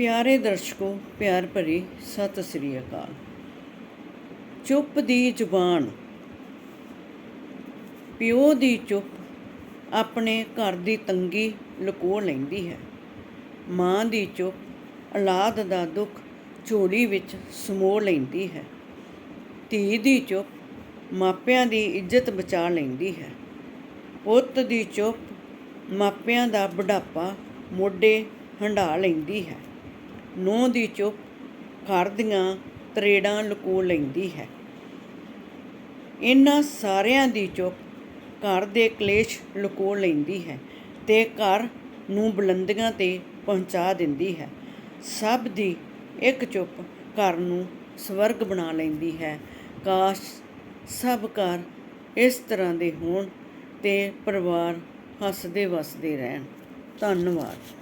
ਪਿਆਰੇ ਦਰਸ਼ਕੋ, ਪਿਆਰ ਭਰੀ ਸਤਿ ਸ੍ਰੀ ਅਕਾਲ। ਚੁੱਪ ਦੀ ਜ਼ੁਬਾਨ। ਪਿਓ ਦੀ ਚੁੱਪ ਆਪਣੇ ਘਰ ਦੀ ਤੰਗੀ ਲੁਕੋ ਲੈਂਦੀ ਹੈ। ਮਾਂ ਦੀ ਚੁੱਪ ਔਲਾਦ ਦਾ ਦੁੱਖ ਝੋਲੀ ਵਿੱਚ ਸਮੋ ਲੈਂਦੀ ਹੈ। ਧੀ ਦੀ ਚੁੱਪ ਮਾਪਿਆਂ ਦੀ ਇੱਜ਼ਤ ਬਚਾ ਲੈਂਦੀ ਹੈ। ਪੁੱਤ ਦੀ ਚੁੱਪ ਮਾਪਿਆਂ ਦਾ ਬੁਢਾਪਾ ਮੋਢੇ ਹੰਢਾ ਲੈਂਦੀ ਹੈ। ਨੂੰਹ ਦੀ ਚੁੱਪ ਘਰ ਦੀਆਂ ਤਰੇੜਾਂ ਲੁਕੋ ਲੈਂਦੀ ਹੈ। ਇਹਨਾਂ ਸਾਰਿਆਂ ਦੀ ਚੁੱਪ ਘਰ ਦੇ ਕਲੇਸ਼ ਲੁਕੋ ਲੈਂਦੀ ਹੈ ਤੇ ਘਰ ਨੂੰ ਬੁਲੰਦੀਆਂ ਤੇ ਪਹੁੰਚਾ ਦਿੰਦੀ ਹੈ। ਸਭ ਦੀ ਇੱਕ ਚੁੱਪ ਘਰ ਨੂੰ ਸਵਰਗ ਬਣਾ ਲੈਂਦੀ ਹੈ। ਕਾਸ਼ ਸਭ ਘਰ ਇਸ ਤਰ੍ਹਾਂ ਦੇ ਹੋਣ ਤੇ ਪਰਿਵਾਰ ਹੱਸਦੇ ਵਸਦੇ ਰਹਿਣ। ਧੰਨਵਾਦ।